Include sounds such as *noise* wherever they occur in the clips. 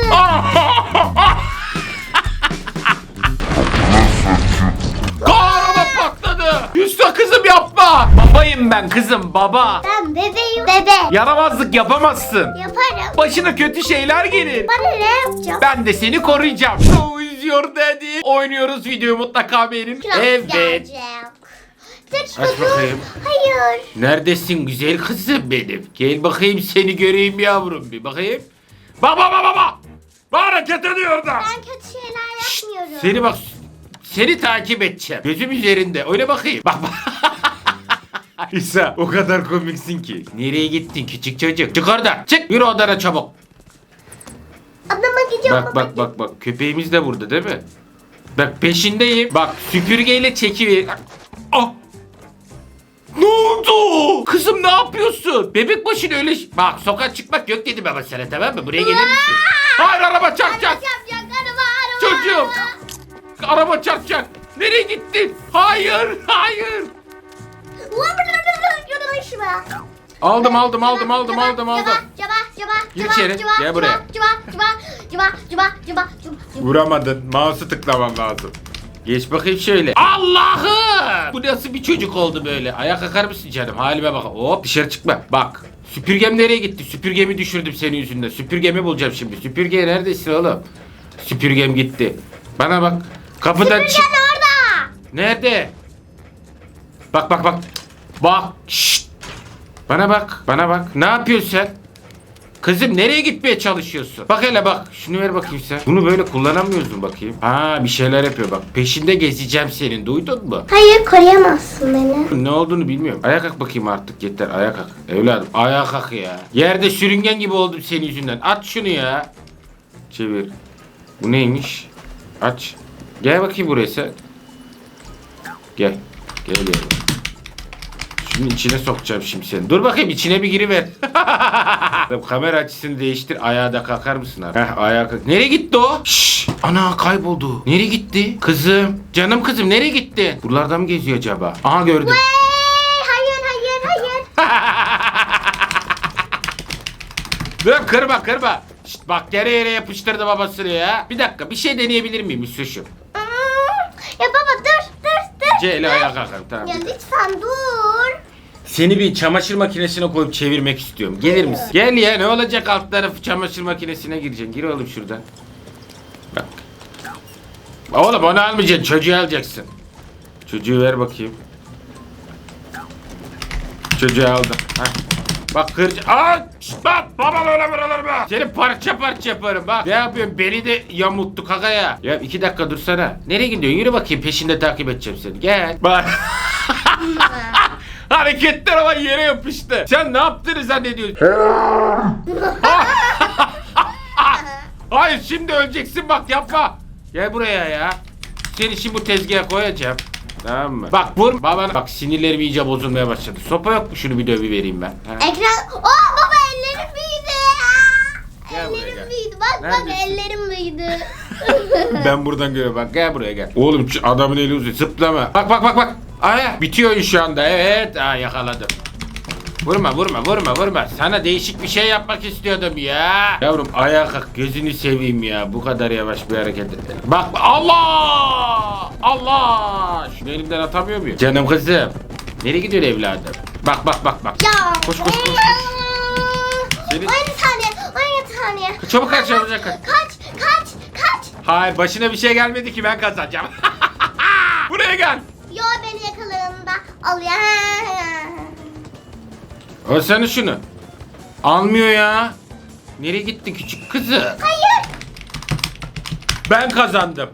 patlattı. Araba patladı. Hüsnü kızım yapma. Babayım ben kızım baba. Ben bebeğim. Bebe. Yaramazlık yapamazsın. Yaparım. Başına kötü şeyler gelir. Bana ne yapacağım? Ben de seni koruyacağım. İs your daddy? Oynuyoruz videoyu mutlaka beğenin. Kral Evet. Aç bakayım. Hayır. Neredesin güzel kızım benim? Gel bakayım seni göreyim yavrum bir bakayım. Baba baba baba. Bak hareket ediyor da. Ben kötü şeyler yapmıyorum. Seni bak seni takip edeceğim. Gözüm üzerinde. Öyle bakayım. Bak bak. *laughs* İsa o kadar komiksin ki. Nereye gittin küçük çocuk? Çık oradan. Çık. Yürü odana çabuk. Adama gidiyorum Bak bak bak bak. Köpeğimiz de burada değil mi? Bak peşindeyim. Bak süpürgeyle çekiver. Ah. Ne oldu? Kızım ne yapıyorsun? Bebek başını öyle... Bak sokağa çıkmak yok dedim ama sana tamam mı? Buraya gelir misin? Hayır araba çarpacak. Yapacak araba araba. Çocuğum. Araba çarpacak. Nereye gittin? Hayır, hayır. Aldım, aldım, aldım, aldım, aldım, aldım. Caba Gir içeri, gel buraya. Vuramadın. Mouse'u tıklaman lazım. Geç bakayım şöyle. Allah'ım! Bu nasıl bir çocuk oldu böyle? Ayağa kalkar mısın canım? Halime bak. Hop dışarı çıkma. Bak. Süpürgem nereye gitti? Süpürgemi düşürdüm senin yüzünden. Süpürgemi bulacağım şimdi. Süpürge neredesin oğlum? Süpürgem gitti. Bana bak. Kapıdan çık. Süpürgen orada. Nerede? Bak bak bak. Bak. Şşt. Bana bak. Bana bak. Ne yapıyorsun sen? Kızım nereye gitmeye çalışıyorsun? Bak hele bak. Şunu ver bakayım sen. Bunu böyle kullanamıyorsun bakayım. Aa bir şeyler yapıyor bak. Peşinde gezeceğim senin. Duydun mu? Hayır koruyamazsın beni. Ne olduğunu bilmiyorum. Ayağa kalk bakayım artık yeter. Ayağa kalk. Evladım ayağa kalk ya. Yerde sürüngen gibi oldum senin yüzünden. At şunu ya. Çevir. Bu neymiş? Aç. Gel bakayım buraya sen. Gel. Gel gel. Şunun içine sokacağım şimdi seni. Dur bakayım içine bir giriver. *laughs* Kamera açısını değiştir. Ayağa da kalkar mısın abi? Heh ayağa kalk. Nereye gitti o? Şşş. Ana kayboldu. Nereye gitti? Kızım. Canım kızım nereye gitti? Buralarda mı geziyor acaba? Aha gördüm. Hayır hayır hayır. *laughs* Dur kırma kırma. Şşt, bak yere yere yapıştırdı babasını ya. Bir dakika bir şey deneyebilir miyim? Hmm, Ya baba dur dur dur. Ceyli ayağa kalkalım tamam. Ya lütfen dur. Seni bir çamaşır makinesine koyup çevirmek istiyorum. Gelir misin? Gel ya ne olacak alt tarafı çamaşır makinesine gireceksin. Gir oğlum şuradan. Bak. Oğlum onu almayacaksın çocuğu alacaksın. Çocuğu ver bakayım. Çocuğu aldım. Heh. Bak kırca... Aa! şşt, Bak! Baba böyle vurulur mu? Seni parça parça yaparım bak. Ne yapıyorsun? Beni de yamulttu kakaya. Ya iki dakika dursana. Nereye gidiyorsun? Yürü bakayım peşinde takip edeceğim seni. Gel. Bak. Hareketler ama yere yapıştı. Sen ne yaptığını zannediyorsun? *laughs* Hayır şimdi öleceksin bak yapma. Gel buraya ya. Seni şimdi bu tezgaha koyacağım. Tamam mı? Bak vur. Babana bak sinirlerim iyice bozulmaya başladı. Sopa yok mu şunu bir dövi vereyim ben. Ha? Ekran. Oh baba ellerim büyüdü. Aa, Gel buraya, ellerim gel. büyüdü. Bak bak Neredesin? ellerim büyüdü. *laughs* *laughs* ben buradan görüyorum bak gel buraya gel. Oğlum şu adamın eli uzuyor zıplama. Bak bak bak bak. Aya bitiyor şu anda evet. Aa yakaladım. Vurma vurma vurma vurma. Sana değişik bir şey yapmak istiyordum ya. Yavrum ayağa kalk gözünü seveyim ya. Bu kadar yavaş bir hareket. Bak Allah! Allah! Şunu elimden atamıyor muyum? Canım kızım. Nereye gidiyor evladım? Bak bak bak bak. ya. Koş, koş, koş. Senin- 17 saniye. 17 saniye. Çabuk kaç çabuk kaç. Kaç kaç kaç. Hayır başına bir şey gelmedi ki ben kazanacağım. *laughs* Buraya gel. Yo beni yakaladığında alıyor. Alsana şunu. Almıyor ya. Nereye gitti küçük kızı? Hayır. Ben kazandım.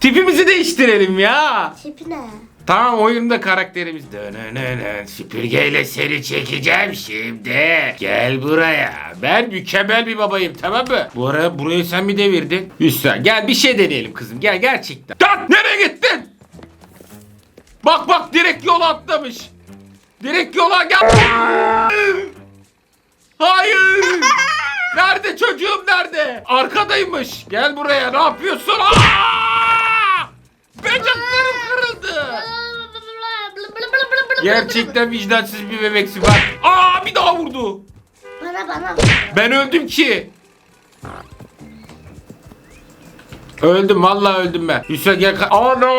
Tipimizi değiştirelim ya. Tipi ne? Tamam oyunda karakterimiz. Dönönönön süpürgeyle seni çekeceğim şimdi. Gel buraya. Ben mükemmel bir babayım tamam mı? Bu ara burayı sen mi devirdin? Hüsnü gel bir şey deneyelim kızım. Gel gerçekten. Gittin? Bak bak direkt yola atlamış. Direkt yola gel. Hayır. Nerede çocuğum nerede? Arkadaymış. Gel buraya ne yapıyorsun? Aa! Bacaklarım kırıldı. Gerçekten vicdansız bir bebeksin bak. Aa bir daha vurdu. Bana bana. Ben öldüm ki. Öldüm vallahi öldüm ben. Hüseyin gel. Ana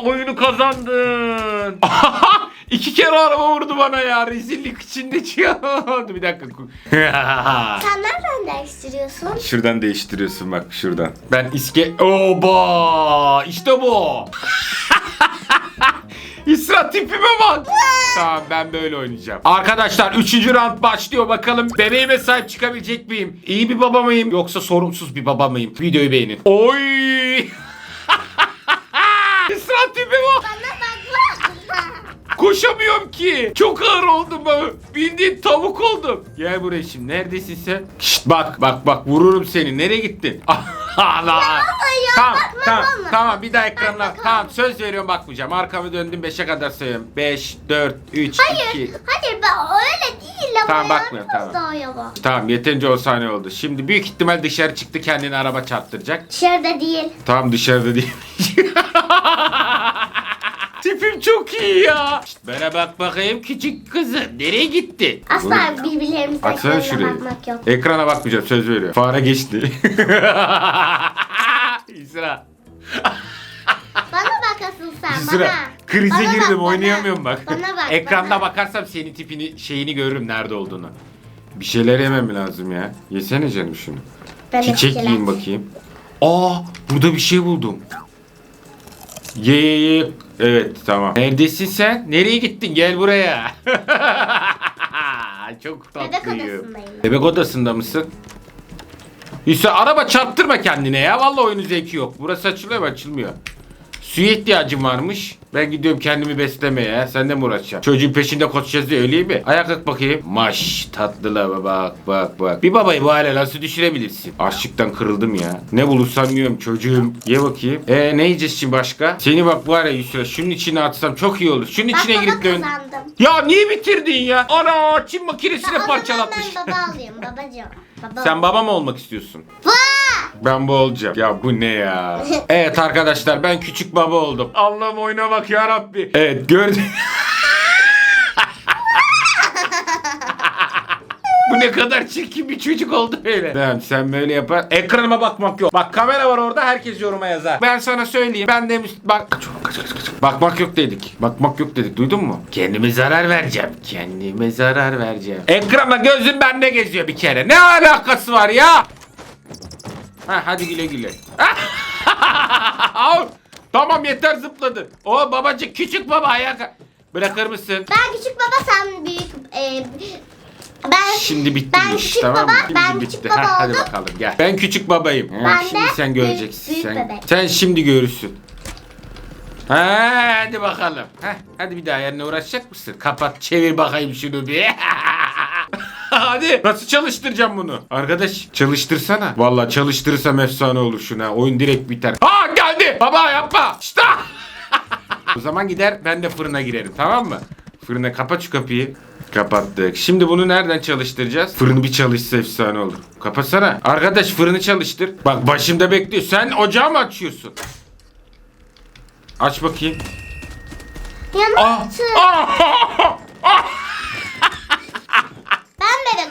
oyunu kazandın. *laughs* İki kere araba vurdu bana ya. Rezillik içinde çıkıyordu. Bir dakika. *laughs* Sen nereden değiştiriyorsun? Şuradan değiştiriyorsun bak şuradan. Ben iske... Oba! İşte bu. *laughs* İsra tipime bak. tamam ben böyle oynayacağım. Arkadaşlar 3. round başlıyor. Bakalım bebeğime sahip çıkabilecek miyim? İyi bir baba mıyım yoksa sorumsuz bir baba mıyım? Videoyu beğenin. Oy! *laughs* İsra. Bana bak. Koşamıyorum ki. Çok ağır oldum ben. Bildiğin tavuk oldum. Gel buraya şimdi. Neredesin sen? Şşt bak bak bak vururum seni. Nereye gittin? *laughs* Allah. ya, Tamam bakma tamam bana. tamam bir daha ekranına. Tamam söz veriyorum bakmayacağım. Arkamı döndüm 5'e kadar sayıyorum. 5 4 3 Hayır. 2 Hayır ben öyle değil ama Tamam, ya, bakmıyorum, biraz tamam. daha yavaş. Tamam yeterince o saniye oldu. Şimdi büyük ihtimal dışarı çıktı kendini araba çarptıracak. Dışarıda değil. Tam dışarıda değil. *laughs* Tipim çok iyi ya. Şşt, bana bak bakayım küçük kızı. Nereye gitti? Asla birbirlerimizin Açsana şurayı. bakmak yok. Ekrana bakmayacağım söz veriyorum. Fare geçti. *laughs* İsra. Bana bak asıl sen İsra. bana. Krize Bana bak, girdim bana. oynayamıyorum bak. Bana bak. Ekranda bana. bakarsam senin tipini şeyini görürüm nerede olduğunu. Bir şeyler yemem lazım ya. Yesene canım şunu. Ben de Çiçek fikirler. yiyeyim bakayım. Aa burada bir şey buldum. Ye ye ye. Evet tamam. Neredesin sen? Nereye gittin? Gel buraya. *laughs* Çok Bebek tatlıyım. odasındayım. Bebek odasında mısın? Hüseyin araba çarptırma kendine ya. Vallahi oyunun zevki yok. Burası açılıyor mu? Açılmıyor. Suya ihtiyacım varmış. Ben gidiyorum kendimi beslemeye. Sen de mi uğraşacaksın? Çocuğun peşinde koşacağız diye öyle mi? Ayak kalk bakayım. Maş tatlıla bak bak bak. Bir babayı bu hale nasıl düşürebilirsin? Açlıktan kırıldım ya. Ne bulursam yiyorum çocuğum. Ye bakayım. E ne yiyeceğiz şimdi başka? Seni bak var ya Yusra şunun içine atsam çok iyi olur. Şunun içine baba girip dön. kazandım. Ya niye bitirdin ya? Ana Çin makinesine O zaman parçalatmış. ben baba alayım babacığım. Baba. Sen baba mı olmak istiyorsun? Vaa! Ben bu olacağım. Ya bu ne ya? *laughs* evet arkadaşlar ben küçük baba oldum. Allah'ım oyuna bak ya Rabbi. Evet gördün. *laughs* Bu ne kadar çirkin bir çocuk oldu böyle. Tamam sen böyle yapar. Ekranıma bakmak yok. Bak kamera var orada herkes yoruma yazar. Ben sana söyleyeyim. Ben demiş bak. Kaç kaç kaç kaç. Bakmak yok dedik. Bakmak yok dedik. Duydun mu? Kendime zarar vereceğim. Kendime zarar vereceğim. Ekrana gözüm bende geziyor bir kere. Ne alakası var ya? Ha hadi güle güle. *laughs* Tamam yeter zıpladı. O babacık küçük baba ayak bırakır mısın? Ben küçük baba sen büyük e, ben Şimdi bitti ben bu iş küçük tamam mı? baba, Şimdi ben bitti. küçük baba Ha, hadi oldum. bakalım gel. Ben küçük babayım. Ha, Ben şimdi de sen büyük- göreceksin. büyük sen, bebek. sen şimdi görürsün. Ha, hadi bakalım. Ha, hadi bir daha yerine uğraşacak mısın? Kapat çevir bakayım şunu bir. *laughs* Hadi nasıl çalıştıracağım bunu? Arkadaş çalıştırsana. Vallahi çalıştırırsam efsane olur şuna. Oyun direkt biter. Ha geldi. Baba yapma. İşte. *laughs* o zaman gider ben de fırına girerim tamam mı? Fırına kapat şu kapıyı. Kapattık. Şimdi bunu nereden çalıştıracağız? Fırını bir çalışsa efsane olur. Kapatsana. Arkadaş fırını çalıştır. Bak başımda bekliyor. Sen ocağı mı açıyorsun? Aç bakayım. yanına Ah! tır. *laughs*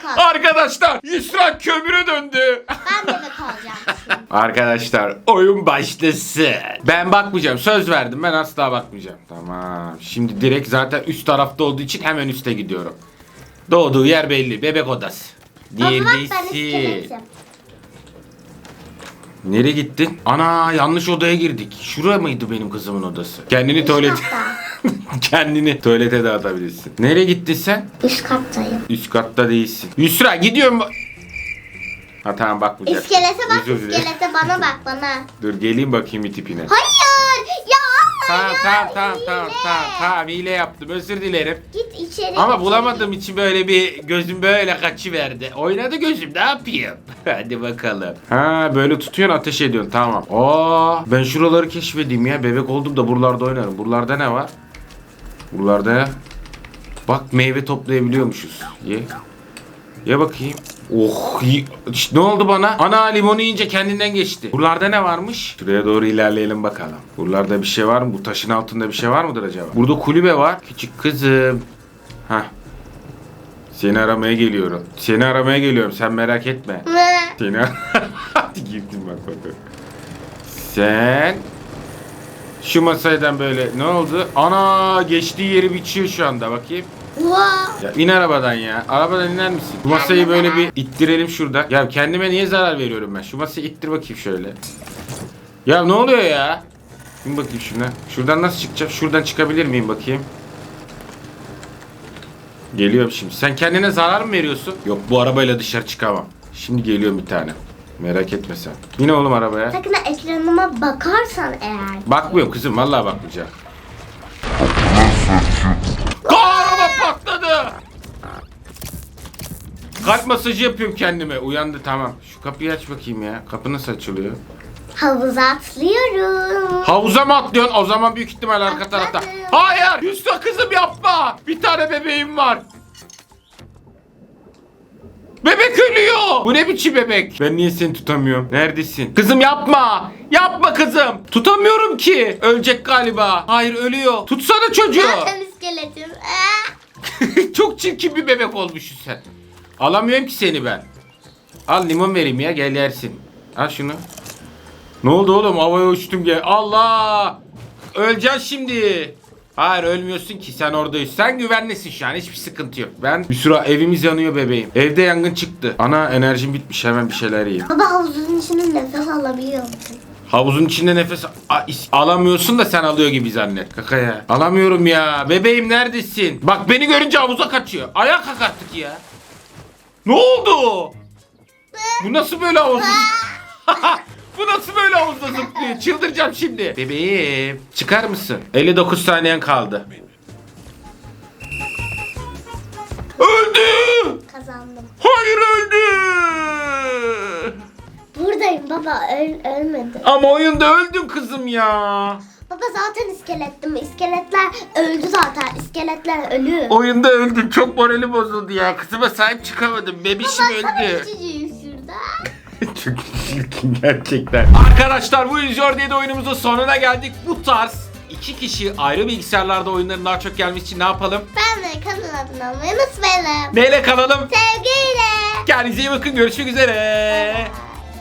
Olacağım. Arkadaşlar Yusra kömüre döndü. Ben bebek olacağım şimdi. *laughs* Arkadaşlar oyun başlasın. Ben bakmayacağım. Söz verdim. Ben asla bakmayacağım. Tamam. Şimdi direkt zaten üst tarafta olduğu için hemen üste gidiyorum. Doğduğu yer belli. Bebek odası. Neredesin? Nereye gittin? Ana yanlış odaya girdik. Şuraya mıydı benim kızımın odası? Kendini tuvalet. *laughs* kendini tuvalete de atabilirsin. Nereye gittin sen? Üst kattayım. Üst katta değilsin. Yusra gidiyorum. Ha tamam bakmayacağım. İskelete bak Özür dilerim. iskelete bana bak bana. Dur geleyim bakayım bir tipine. Hayır ya Tamam tamam tamam tamam hile. tamam tamam hile yaptım özür dilerim. Git içeri. Ama içeri. bulamadığım için böyle bir gözüm böyle kaçıverdi. Oynadı gözüm ne yapayım? *laughs* Hadi bakalım. Ha böyle tutuyorsun ateş ediyorsun tamam. Aa ben şuraları keşfedeyim ya. Bebek oldum da buralarda oynarım. Buralarda ne var? Buralarda? Bak meyve toplayabiliyormuşuz. Ye. Ye bakayım. Oh. İşte ne oldu bana? Ana limonu yiyince kendinden geçti. Buralarda ne varmış? Şuraya doğru ilerleyelim bakalım. Buralarda bir şey var mı? Bu taşın altında bir şey var mıdır acaba? Burada kulübe var. Küçük kızım. Hah. Seni aramaya geliyorum. Seni aramaya geliyorum. Sen merak etme. Seni girdim bak bak. bak. Sen şu masaydan böyle ne oldu? Ana geçtiği yeri biçiyor şu anda bakayım. Ya in arabadan ya. Arabadan iner misin? Bu masayı böyle bir ittirelim şurada. Ya kendime niye zarar veriyorum ben? Şu masayı ittir bakayım şöyle. Ya ne oluyor ya? Bir bakayım şuna. Şuradan nasıl çıkacağım? Şuradan çıkabilir miyim bakayım? Geliyorum şimdi. Sen kendine zarar mı veriyorsun? Yok bu arabayla dışarı çıkamam. Şimdi geliyorum bir tane. Merak etme sen. Yine oğlum arabaya. Sakın ekranıma bakarsan eğer. Bakmıyorum kızım vallahi bakmayacağım. Araba patladı. Kalp masajı yapıyorum kendime. Uyandı tamam. Şu kapıyı aç bakayım ya. Kapı nasıl açılıyor? Havuza atlıyorum. Havuza mı atlıyorsun? O zaman büyük ihtimal arka Atladım. tarafta. Hayır! Hüsnü kızım yapma! Bir tane bebeğim var. Bu ne biçim bebek? Ben niye seni tutamıyorum? Neredesin? Kızım yapma. Yapma kızım. Tutamıyorum ki. Ölecek galiba. Hayır ölüyor. Tutsana çocuğu. Zaten iskeletim. Aa! *laughs* Çok çirkin bir bebek olmuşsun sen. Alamıyorum ki seni ben. Al limon vereyim ya gel yersin. Al şunu. Ne oldu oğlum havaya uçtum gel. Allah! Öleceksin şimdi. Hayır ölmüyorsun ki sen oradayız. Sen güvenlisin şu an hiçbir sıkıntı yok. Ben bir süre evimiz yanıyor bebeğim. Evde yangın çıktı. Ana enerjim bitmiş hemen bir şeyler yiyeyim. Baba havuzun içinde nefes alabiliyor musun? Havuzun içinde nefes a- is- alamıyorsun da sen alıyor gibi zannet. Kaka ya. Alamıyorum ya. Bebeğim neredesin? Bak beni görünce havuza kaçıyor. Ayağa kalk artık ya. Ne oldu? Bu nasıl böyle havuzda? *laughs* *laughs* Bu nasıl böyle havuzda zıplıyor? Çıldıracağım şimdi. Bebeğim çıkar mısın? 59 saniyen kaldı. Öldü! Kazandım. Hayır öldü! Buradayım baba öl ölmedi. Ama oyunda öldüm kızım ya. Baba zaten iskelettim. İskeletler öldü zaten. İskeletler ölü. Oyunda öldüm. Çok moralim bozuldu ya. Kızıma sahip çıkamadım. Bebişim Baksana öldü. şurada. Çok çirkin gerçekten. Arkadaşlar bu İzyor diye de oyunumuzun sonuna geldik. Bu tarz iki kişi ayrı bilgisayarlarda oyunların daha çok gelmesi için ne yapalım? Ben de kanal adını almayı unutmayalım. Neyle kalalım? Sevgiyle. Kendinize iyi bakın. Görüşmek üzere. Bye.